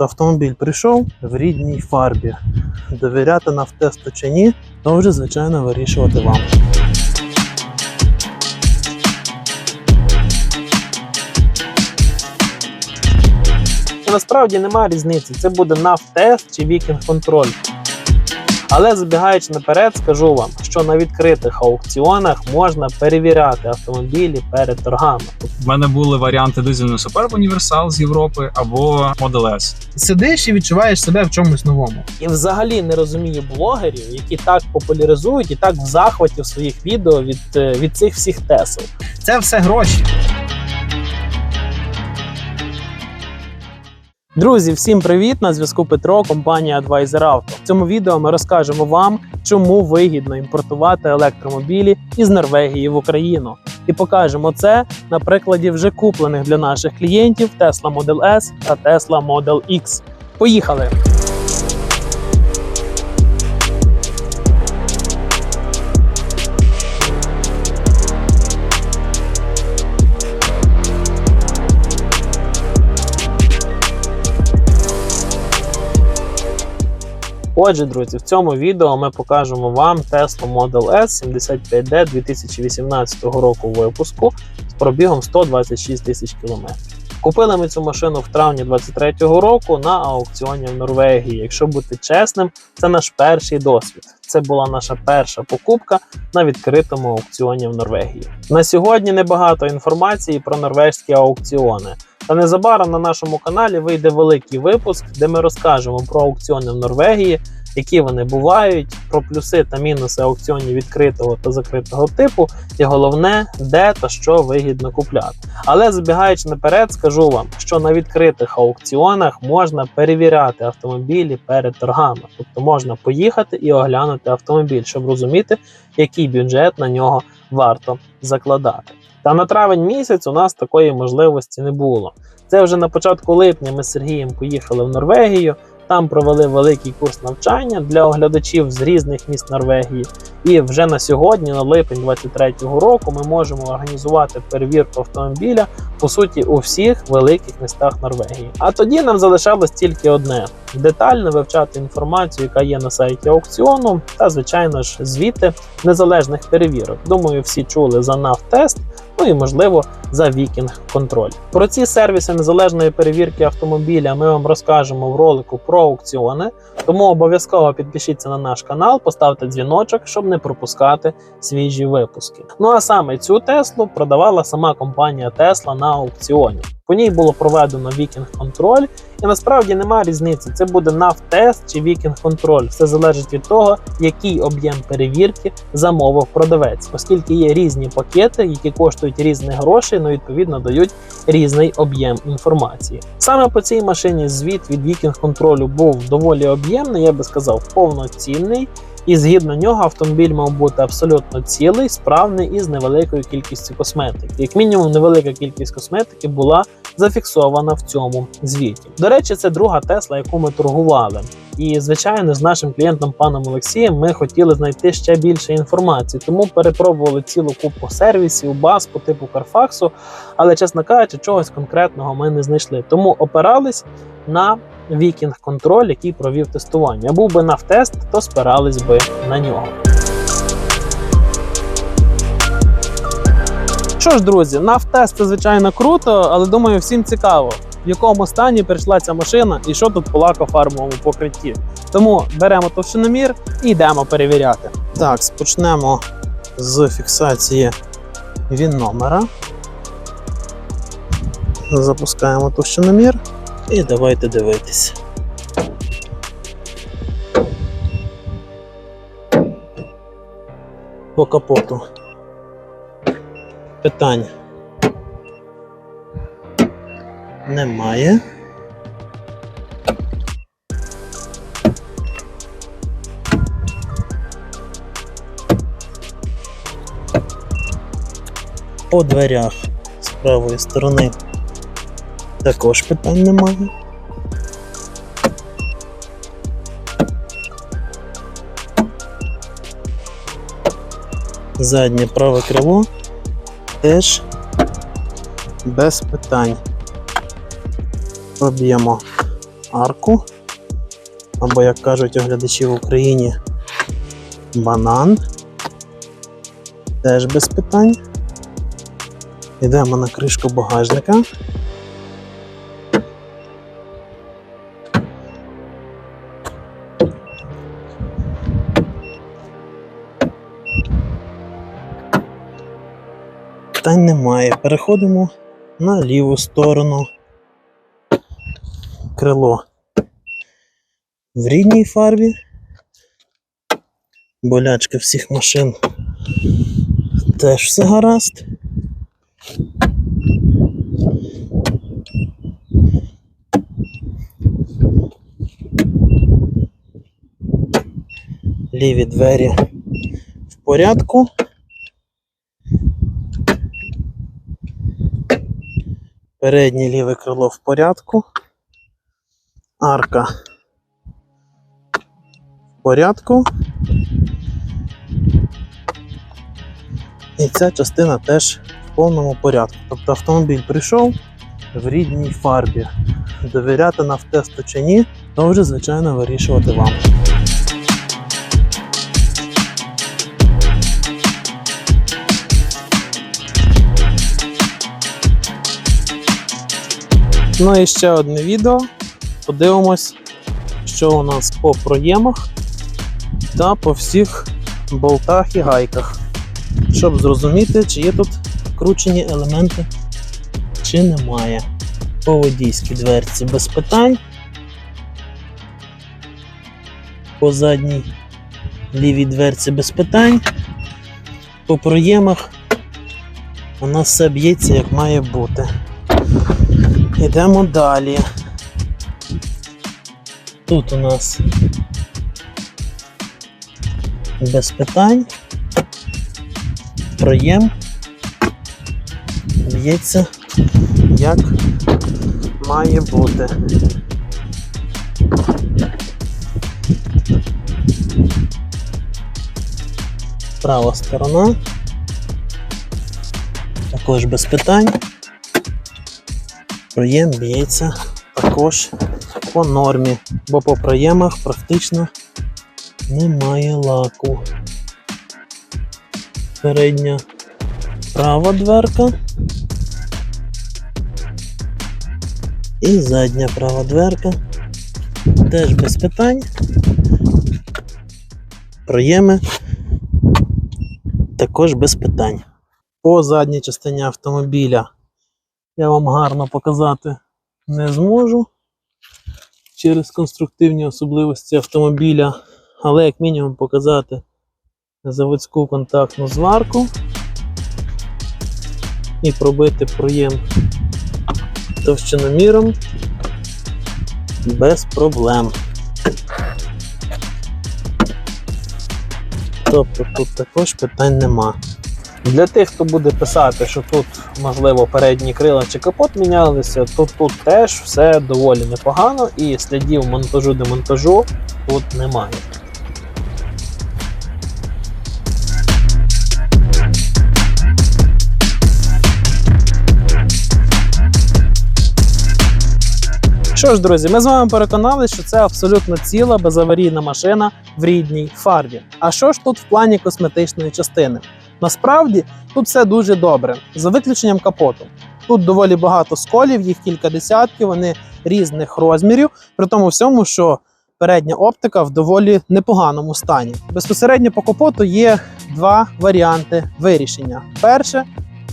Тобто автомобіль прийшов в рідній фарбі. Довіряти нафтесту чи ні, то вже, звичайно, вирішувати вам. Насправді немає різниці, це буде нафтест чи вікінг контроль. Але забігаючи наперед, скажу вам, що на відкритих аукціонах можна перевіряти автомобілі перед торгами. В мене були варіанти дизельний Superb Універсал з Європи або Model S. Сидиш і відчуваєш себе в чомусь новому. І взагалі не розумію блогерів, які так популяризують і так в захваті в своїх відео від, е, від цих всіх тесел. Це все гроші. Друзі, всім привіт! На зв'язку Петро, компанія Advisor Auto. В цьому відео ми розкажемо вам, чому вигідно імпортувати електромобілі із Норвегії в Україну. І покажемо це на прикладі вже куплених для наших клієнтів Tesla Model S та Tesla Model X. Поїхали! Отже, друзі, в цьому відео ми покажемо вам Tesla Model S 75D 2018 року випуску з пробігом 126 тисяч кілометрів. Купили ми цю машину в травні 2023 року на аукціоні в Норвегії. Якщо бути чесним, це наш перший досвід. Це була наша перша покупка на відкритому аукціоні в Норвегії. На сьогодні небагато інформації про норвезькі аукціони. Та незабаром на нашому каналі вийде великий випуск, де ми розкажемо про аукціони в Норвегії, які вони бувають, про плюси та мінуси аукціонів відкритого та закритого типу, і головне, де та що вигідно купляти. Але забігаючи наперед, скажу вам, що на відкритих аукціонах можна перевіряти автомобілі перед торгами, тобто можна поїхати і оглянути автомобіль, щоб розуміти, який бюджет на нього варто закладати. Та на травень місяць у нас такої можливості не було. Це вже на початку липня ми з Сергієм поїхали в Норвегію. Там провели великий курс навчання для оглядачів з різних міст Норвегії. І вже на сьогодні, на липень 2023 року, ми можемо організувати перевірку автомобіля по суті у всіх великих містах Норвегії. А тоді нам залишалось тільки одне: детально вивчати інформацію, яка є на сайті аукціону, та звичайно ж звіти незалежних перевірок. Думаю, всі чули за нафтест. Ну і можливо за вікінг контроль. Про ці сервіси незалежної перевірки автомобіля ми вам розкажемо в ролику про аукціони. Тому обов'язково підпишіться на наш канал, поставте дзвіночок, щоб не пропускати свіжі випуски. Ну а саме цю Теслу продавала сама компанія Tesla на аукціоні. По ній було проведено вікінг контроль, і насправді немає різниці. Це буде нафтест чи вікінг контроль. Все залежить від того, який об'єм перевірки замовив продавець, оскільки є різні пакети, які коштують різних грошей, ну відповідно дають різний об'єм інформації. Саме по цій машині звіт від вікінг контролю був доволі об'ємний, я би сказав, повноцінний. І згідно нього автомобіль мав бути абсолютно цілий, справний і з невеликою кількістю косметики. Як мінімум, невелика кількість косметики була зафіксована в цьому звіті. До речі, це друга Тесла, яку ми торгували. І, звичайно, з нашим клієнтом паном Олексієм ми хотіли знайти ще більше інформації, тому перепробували цілу купу сервісів, баз по типу Carfax, але, чесно кажучи, чогось конкретного ми не знайшли. Тому опирались на вікінг контроль, який провів тестування. Був би нафтест, то спирались би на нього. Що ж, друзі, нафтест це звичайно круто, але думаю, всім цікаво, в якому стані прийшла ця машина і що тут по лакофармовому покритті. Тому беремо товщиномір і йдемо перевіряти. Так, почнемо з фіксації він номера. Запускаємо товщиномір і давайте дивитися. По капоту. Питань немає. По дверях з правої сторони також питань немає. Заднє праве крило теж без питань. Проб'ємо арку. Або, як кажуть оглядачі в Україні, банан. Теж без питань. Йдемо на кришку багажника. Питань немає. Переходимо на ліву сторону. Крило в рідній фарбі. Болячка всіх машин. Теж все гаразд. Ліві двері в порядку. Переднє ліве крило в порядку. Арка в порядку. І ця частина теж в повному порядку. Тобто автомобіль прийшов в рідній фарбі. Довіряти на автесту чи ні, то вже, звичайно, вирішувати вам. Ну і ще одне відео. Подивимось, що у нас по проємах та по всіх болтах і гайках, щоб зрозуміти, чи є тут вкручені елементи, чи немає. По водійській дверці без питань. По задній лівій дверці без питань. По проємах у нас все б'ється як має бути. Йдемо далі. Тут у нас без питань. Проєм б'ється як має бути. Права сторона. Також без питань. Проєм б'ється також по нормі, бо по проємах практично немає лаку. Передня права дверка. І задня права дверка. Теж без питань. Проєми також без питань. По задній частині автомобіля я вам гарно показати не зможу через конструктивні особливості автомобіля, але як мінімум показати заводську контактну зварку і пробити проєм товщиноміром без проблем. Тобто тут також питань нема. Для тих, хто буде писати, що тут, можливо, передні крила чи капот мінялися, то тут теж все доволі непогано і слідів монтажу-демонтажу тут немає. Що ж, друзі, ми з вами переконали, що це абсолютно ціла безаварійна машина в рідній фарбі. А що ж тут в плані косметичної частини? Насправді тут все дуже добре, за виключенням капоту. Тут доволі багато сколів, їх кілька десятків, вони різних розмірів, при тому всьому, що передня оптика в доволі непоганому стані. Безпосередньо по капоту є два варіанти вирішення: перше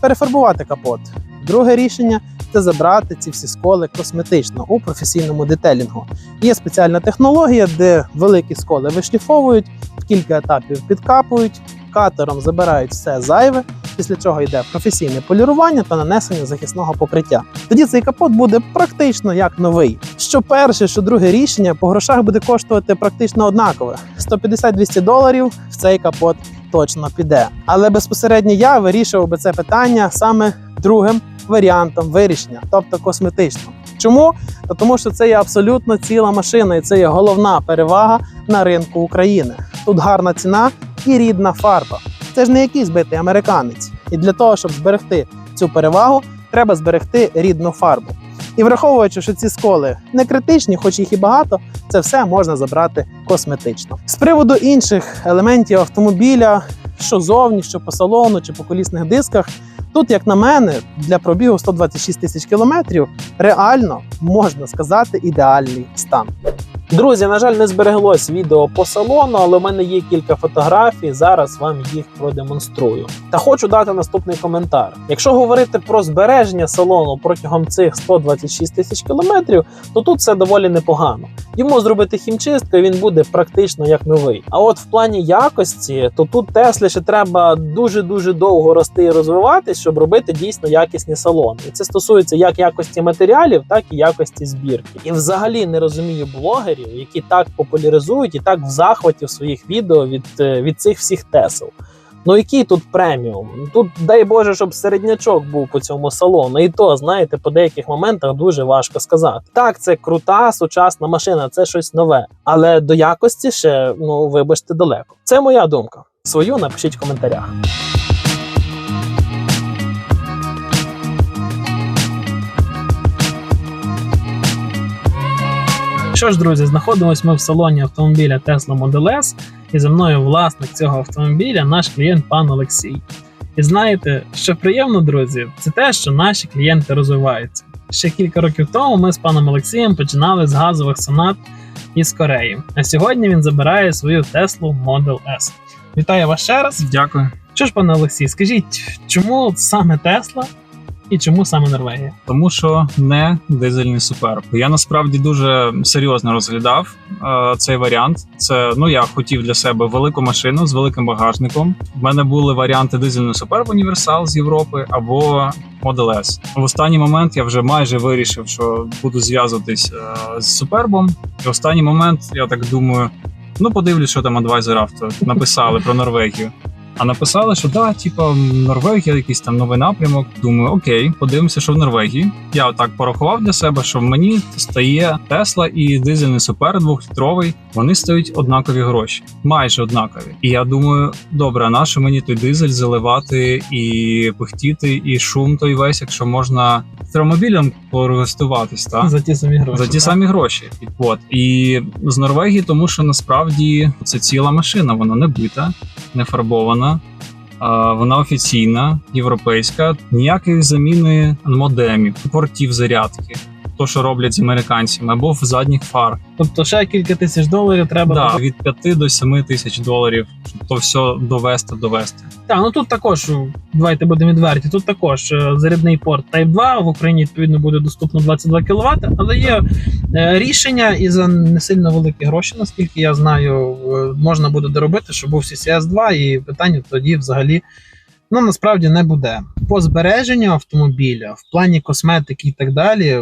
перефарбувати капот. Друге рішення це забрати ці всі сколи косметично у професійному детелінгу. Є спеціальна технологія, де великі сколи вишліфовують, кілька етапів підкапують, катером забирають все зайве. Після чого йде професійне полірування та нанесення захисного покриття. Тоді цей капот буде практично як новий. Що перше, що друге рішення по грошах буде коштувати практично однакове: 150-200 доларів в цей капот точно піде. Але безпосередньо я вирішував би це питання саме другим варіантом вирішення, тобто косметично. Чому? Тому що це є абсолютно ціла машина, і це є головна перевага на ринку України. Тут гарна ціна і рідна фарба. Це ж не якийсь битий американець. І для того, щоб зберегти цю перевагу, треба зберегти рідну фарбу. І враховуючи, що ці сколи не критичні, хоч їх і багато, це все можна забрати косметично. З приводу інших елементів автомобіля, що зовні, що по салону чи по колісних дисках. Тут, як на мене, для пробігу 126 тисяч кілометрів реально можна сказати ідеальний стан. Друзі, на жаль, не збереглось відео по салону, але в мене є кілька фотографій. Зараз вам їх продемонструю. Та хочу дати наступний коментар. Якщо говорити про збереження салону протягом цих 126 тисяч кілометрів, то тут все доволі непогано. Йому зробити хімчистку, він буде практично як новий. А от в плані якості, то тут Теслі ще треба дуже дуже довго рости і розвиватись, щоб робити дійсно якісні салони. І це стосується як якості матеріалів, так і якості збірки. І взагалі не розумію блогерів, які так популяризують і так в захваті в своїх відео від, е, від цих всіх Тесл. Ну який тут преміум? Тут дай Боже, щоб середнячок був по цьому салону. І то, знаєте, по деяких моментах дуже важко сказати. Так, це крута сучасна машина, це щось нове. Але до якості ще, ну вибачте, далеко. Це моя думка. Свою напишіть в коментарях. Що ж, друзі, знаходимось ми в салоні автомобіля Tesla Model S, і за мною власник цього автомобіля, наш клієнт пан Олексій. І знаєте, що приємно, друзі, це те, що наші клієнти розвиваються. Ще кілька років тому ми з паном Олексієм починали з газових сонат із Кореї. А сьогодні він забирає свою Tesla Model S. Вітаю вас ще раз. Дякую. Що ж, пане Олексій, скажіть, чому саме Tesla і чому саме Норвегія? Тому що не дизельний суперб. Я насправді дуже серйозно розглядав е, цей варіант. Це ну я хотів для себе велику машину з великим багажником. В мене були варіанти дизельний суперб універсал з Європи або Model S. В останній момент я вже майже вирішив, що буду зв'язуватись е, з супербом. І в останній момент я так думаю. Ну, подивлюсь, що там Advisor Auto написали про Норвегію. А написали, що да, типа Норвегія, якийсь там новий напрямок. Думаю, окей, подивимося, що в Норвегії. Я отак порахував для себе, що в мені стає Тесла і дизельний супер двохлітровий. Вони стають однакові гроші, майже однакові. І я думаю, добре, а на що мені той дизель заливати і пихтіти, і шум той весь, якщо можна електромобілем користуватись, так? За ті самі гроші. За ті так? самі гроші. От і з Норвегії, тому що насправді це ціла машина, вона не бита, не фарбована. Вона офіційна, європейська, ніякої заміни модемів, портів зарядки, то що роблять з американцями, або в задніх фар. Тобто ще кілька тисяч доларів треба. Да, від 5 до 7 тисяч доларів, щоб то все довести, довести. Так, ну тут також давайте будемо відверті. Тут також е, зарядний порт Type 2 в Україні відповідно буде доступно 22 кВт, але є е, рішення і за не сильно великі гроші, наскільки я знаю, можна буде доробити, щоб був CCS 2 і питання тоді взагалі. Ну насправді не буде по збереженню автомобіля в плані косметики і так далі.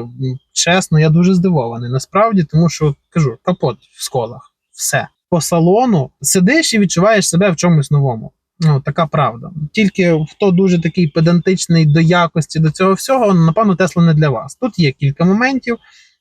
Чесно, я дуже здивований. Насправді, тому що кажу, капот в сколах, все по салону сидиш і відчуваєш себе в чомусь новому. Ну, така правда. Тільки хто дуже такий педантичний до якості до цього всього, напевно, Тесла не для вас. Тут є кілька моментів.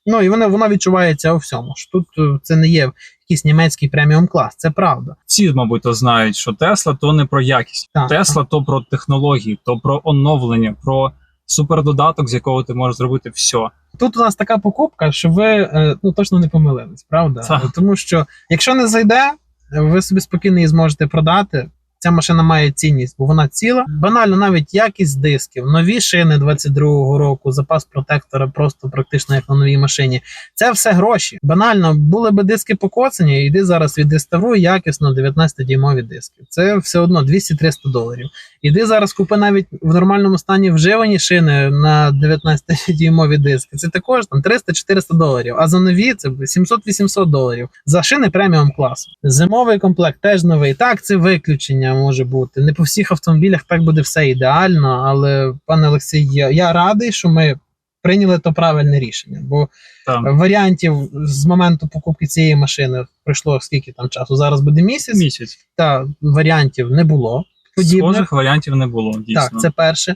Ну і воно, воно відчувається у всьому. Що тут е, це не є якийсь німецький преміум клас, це правда. Всі, мабуть, то знають, що Тесла то не про якість. Так. Тесла то про технології, то про оновлення, про супердодаток, з якого ти можеш зробити все. Тут у нас така покупка, що ви е, ну точно не помилились, правда? Так. Тому що якщо не зайде, ви собі спокійно її зможете продати. Ця машина має цінність, бо вона ціла. Банально, навіть якість дисків, нові шини 22-го року, запас протектора просто практично як на новій машині. Це все гроші. Банально, були би диски покоцані, йди зараз відреставруй якісно 19-дюймові диски. Це все одно 200-300 доларів. Іди зараз купи навіть в нормальному стані вживані шини на 19-дюймові диски. Це також там 300-400 доларів. А за нові це 700-800 доларів. За шини преміум класу. Зимовий комплект теж новий. Так, це виключення може бути. Не по всіх автомобілях так буде все ідеально. Але, пане Олексій, я, я радий, що ми прийняли то правильне рішення. Бо Там варіантів з моменту покупки цієї машини пройшло скільки там часу? Зараз буде місяць. місяць. Та варіантів не було. Подібних. Схожих варіантів не було. Дійсно. Так, це перше.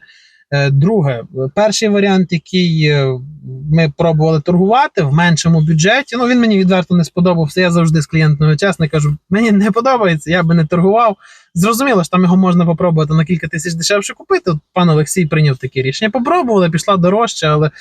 Е, Друге, перший варіант, який е, ми пробували торгувати в меншому бюджеті. Ну він мені відверто не сподобався. Я завжди з клієнтами чесно кажу, мені не подобається, я би не торгував. Зрозуміло, що там його можна попробувати на кілька тисяч дешевше купити. От пан Олексій прийняв таке рішення. Попробували, пішла дорожче, але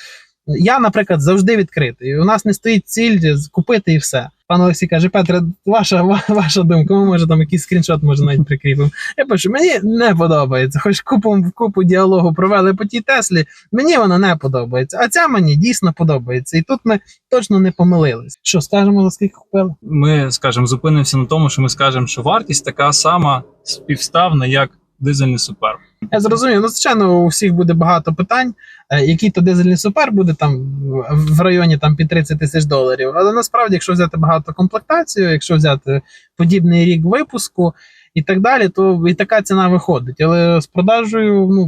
Я, наприклад, завжди відкритий. У нас не стоїть ціль купити і все. Пан Олексій каже: Петре, ваша ваша думка, ми може там якийсь скріншот може навіть прикріпимо. Я пишу, мені не подобається. Хоч купу купу діалогу провели по тій Теслі. Мені вона не подобається. А ця мені дійсно подобається. І тут ми точно не помилились. Що скажемо, за скільки купили? Ми скажімо, зупинимося на тому, що ми скажемо, що вартість така сама співставна, як дизельний суперб. Я зрозумів. Ну, звичайно, у всіх буде багато питань. Е, Який то дизельний супер буде там в- в районі там під 30 тисяч доларів. Але насправді, якщо взяти багато комплектацію, якщо взяти подібний рік випуску і так далі, то і така ціна виходить. Але з продажею ну,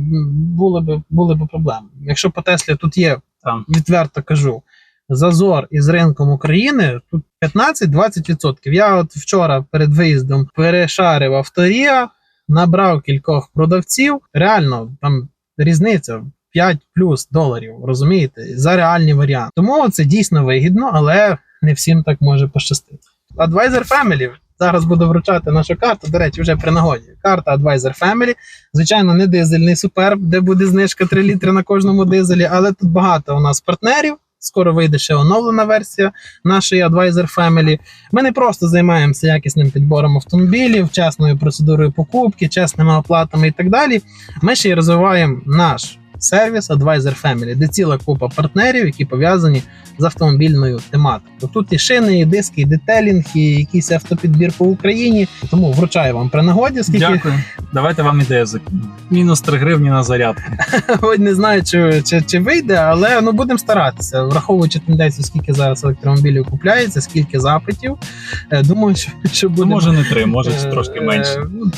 були б були б проблеми. Якщо по Теслі тут є, Там відверто кажу. Зазор із ринком України тут 15-20%. Я от вчора перед виїздом перешарив авторія, набрав кількох продавців. Реально там різниця 5 плюс доларів, розумієте, за реальні варіанти. Тому це дійсно вигідно, але не всім так може пощастити. Advisor Family. Зараз буду вручати нашу карту. До речі, вже при нагоді. Карта Advisor Family. Звичайно, не дизельний суперб, де буде знижка 3 літри на кожному дизелі, але тут багато у нас партнерів. Скоро вийде ще оновлена версія нашої Advisor Family. Ми не просто займаємося якісним підбором автомобілів, чесною процедурою покупки, чесними оплатами і так далі. Ми ще й розвиваємо наш сервіс Advisor Family, де ціла купа партнерів, які пов'язані з автомобільною тематикою. Тут і шини, і диски, і детелінг, і якийсь автопідбір по Україні. Тому вручаю вам при нагоді, скільки дякую. Давайте вам ідею закину. Мінус 3 гривні на зарядку. Хоч не знаю, чи, чи, чи вийде, але ну будемо старатися, враховуючи тенденцію, скільки зараз електромобілів купляється, скільки запитів. Е, Думаю, що, що Ну, буде може не 3, може е, трошки менше. ну,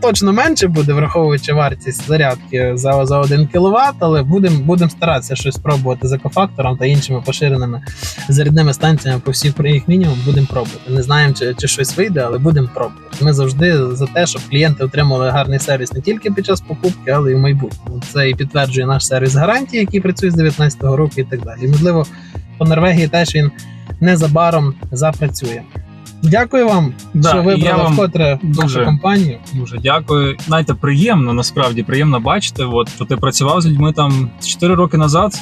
Точно менше буде, враховуючи вартість зарядки за, за 1 кВт, але будемо будем старатися щось спробувати з екофактором та іншими поширеними зарядними станціями по всіх їх мінімум. Будемо пробувати. Не знаємо, чи, чи щось вийде, але будемо пробувати. Ми завжди за те, щоб клієнти отримали гарний сервіс не тільки під час покупки, але й в майбутньому. Це і підтверджує наш сервіс гарантії, який працює з 2019 року, і так далі. І, можливо, по Норвегії теж він незабаром запрацює. Дякую вам, Да, що вибрали вам вкотре нашу компанію. Дуже дякую. Знаєте, приємно, насправді приємно бачити. От що ти працював з людьми там 4 роки назад.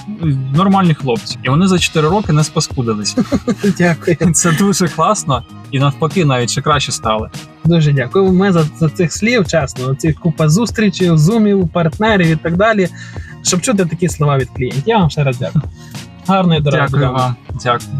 Нормальні хлопці, і вони за 4 роки не спаскудилися. Дякую. Це дуже класно, і навпаки, навіть ще краще стали. Дуже дякую. Ми за, за цих слів, чесно, цих купа зустрічей, зумів, партнерів і так далі. Щоб чути такі слова від клієнтів. Я вам ще раз дякую. Гарної дороги. Дякую вам. Дякую.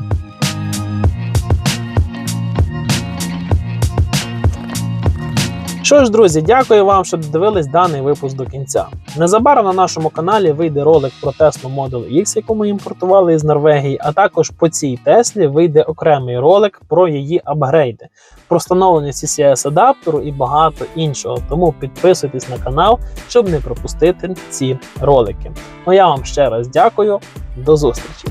Що ж, друзі, дякую вам, що додивились даний випуск до кінця. Незабаром на нашому каналі вийде ролик про Tesla Model X, яку ми імпортували із Норвегії, а також по цій Теслі вийде окремий ролик про її апгрейди, про встановлення CCS адаптеру і багато іншого. Тому підписуйтесь на канал, щоб не пропустити ці ролики. Ну я вам ще раз дякую. До зустрічі!